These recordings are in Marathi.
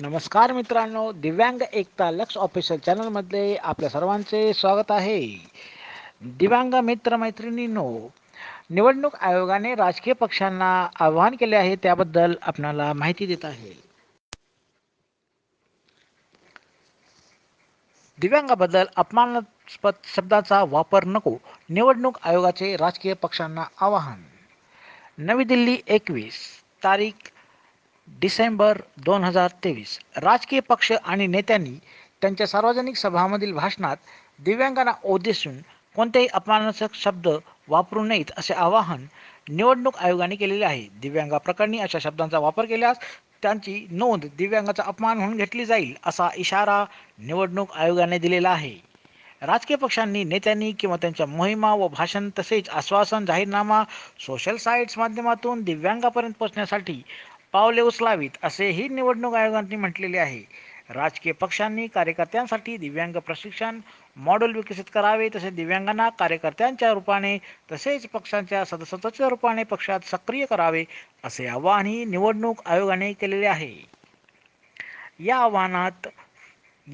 नमस्कार मित्रांनो दिव्यांग एकता लक्ष ऑफिशियल चॅनलमध्ये आपल्या सर्वांचे स्वागत आहे. दिव्यांग मित्र मैत्रिणींनो निवडणूक आयोगाने राजकीय पक्षांना आवाहन केले आहे त्याबद्दल आपणाला माहिती देत आहे. दिव्यांगाबद्दल अपमानास्पद शब्दाचा वापर नको निवडणूक आयोगाचे राजकीय पक्षांना आवाहन. नवी दिल्ली एकवीस तारीख डिसेंबर दोन हजार तेवीस. राजकीय पक्ष आणि नेत्यांनी त्यांच्या सार्वजनिक सभामधील भाषणात दिव्यांगांना ओदेसून कोणतेही अपमानास्पद शब्द वापरू नयेत असे आवाहन निवडणूक आयोगाने केलेले आहे. दिव्यांगाप्रकरणी अशा शब्दांचा वापर केल्यास त्यांची नोंद दिव्यांगाचा अपमान म्हणून घेतली जाईल असा इशारा निवडणूक आयोगाने दिलेला आहे. राजकीय पक्षांनी नेत्यांनी किंवा त्यांच्या मोहिमा व भाषण तसेच आश्वासन जाहीरनामा सोशल साईट्स माध्यमातून दिव्यांगापर्यंत पोहोचण्यासाठी पावले उचलावीत असेही निवडणूक आयोगाने म्हटलेले आहे. राजकीय पक्षांनी कार्यकर्त्यांसाठी दिव्यांग प्रशिक्षण मॉडेल विकसित करावे तसेच दिव्यांगांना कार्यकर्त्यांच्या रूपाने तसेच पक्षांच्या सदस्यत्वाच्या रूपाने पक्षात सक्रिय करावे असे आवाहनही निवडणूक आयोगाने केलेले आहे. या आव्हानात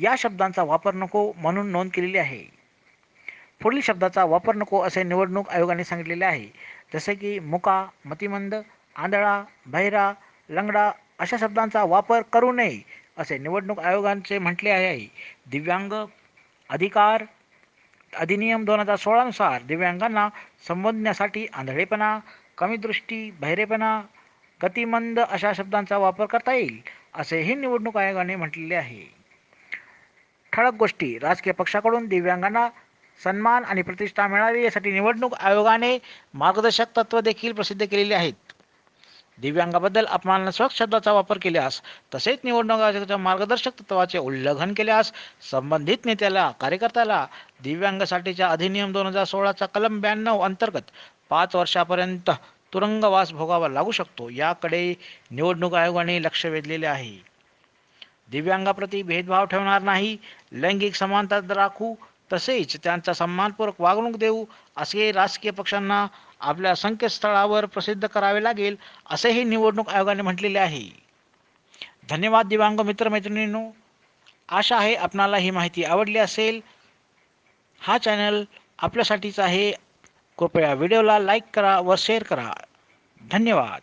या शब्दांचा वापर नको म्हणून नोंद केलेली आहे. पुढील शब्दाचा वापर नको असे निवडणूक आयोगाने सांगितलेले आहे. जसे की मुका मतिमंद आंधळा बहिरा लंगडा अशा शब्दांचा वापर करू नये असे निवडणूक आयोगांचे म्हटले आहे. दिव्यांग अधिकार अधिनियम दोन हजार सोळानुसार दिव्यांगांना संबोधण्यासाठी आंधळेपणा कमी दृष्टी बहिरेपणा गतिमंद अशा शब्दांचा वापर करता येईल असेही निवडणूक आयोगाने म्हटलेले आहे. ठळक गोष्टी राजकीय पक्षाकडून दिव्यांगांना सन्मान आणि प्रतिष्ठा मिळावी यासाठी निवडणूक आयोगाने मार्गदर्शक तत्त्व देखील प्रसिद्ध केलेली आहेत. दिव्यांगाबद्दल अपमानास्पद शब्दाचा वापर केल्यास तसेच निवडणूक आयोगाच्या मार्गदर्शक तत्वाचे उल्लंघन केल्यास संबंधित नेत्याला कार्यकर्त्याला दिव्यांगासाठीच्या अधिनियम दोन हजार सोळाचा कलम ब्याण्णव अंतर्गत पाच वर्षापर्यंत तुरुंगवास भोगावा लागू शकतो. याकडे निवडणूक आयोगाने लक्ष वेधलेले आहे. दिव्यांगाप्रती भेदभाव ठेवणार नाही. लैंगिक समानता राखू तसेच त्यांचा सन्मानपूर्वक वागणूक देऊ असे राजकीय पक्षांना आपल्या संकेतस्थळावर प्रसिद्ध करावे लागेल असेही निवडणूक आयोगाने म्हटलेले आहे. धन्यवाद दिव्यांग मित्रमैत्रिणींनो. आशा आहे आपणाला ही माहिती आवडली असेल. हा चॅनल आपल्यासाठीच आहे. कृपया व्हिडिओला लाईक करा व शेअर करा. धन्यवाद.